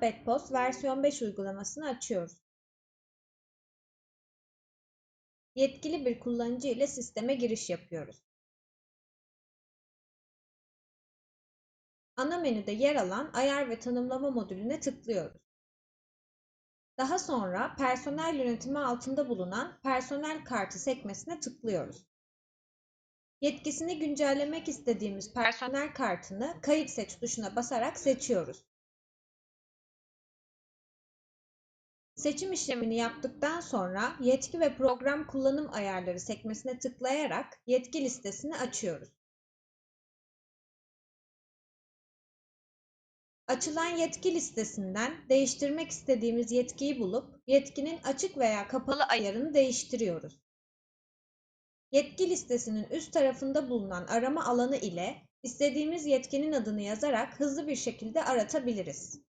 Windows versiyon 5 uygulamasını açıyoruz. Yetkili bir kullanıcı ile sisteme giriş yapıyoruz. Ana menüde yer alan ayar ve tanımlama modülüne tıklıyoruz. Daha sonra personel yönetimi altında bulunan personel kartı sekmesine tıklıyoruz. Yetkisini güncellemek istediğimiz personel kartını kayıt seç tuşuna basarak seçiyoruz. Seçim işlemini yaptıktan sonra yetki ve program kullanım ayarları sekmesine tıklayarak yetki listesini açıyoruz. Açılan yetki listesinden değiştirmek istediğimiz yetkiyi bulup yetkinin açık veya kapalı ayarını değiştiriyoruz. Yetki listesinin üst tarafında bulunan arama alanı ile istediğimiz yetkinin adını yazarak hızlı bir şekilde aratabiliriz.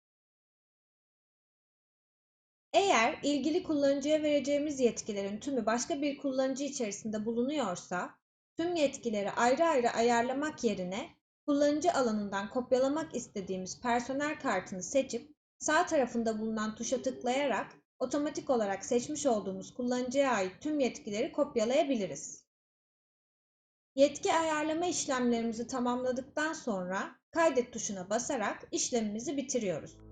Eğer ilgili kullanıcıya vereceğimiz yetkilerin tümü başka bir kullanıcı içerisinde bulunuyorsa, tüm yetkileri ayrı ayrı ayarlamak yerine kullanıcı alanından kopyalamak istediğimiz personel kartını seçip sağ tarafında bulunan tuşa tıklayarak otomatik olarak seçmiş olduğumuz kullanıcıya ait tüm yetkileri kopyalayabiliriz. Yetki ayarlama işlemlerimizi tamamladıktan sonra kaydet tuşuna basarak işlemimizi bitiriyoruz.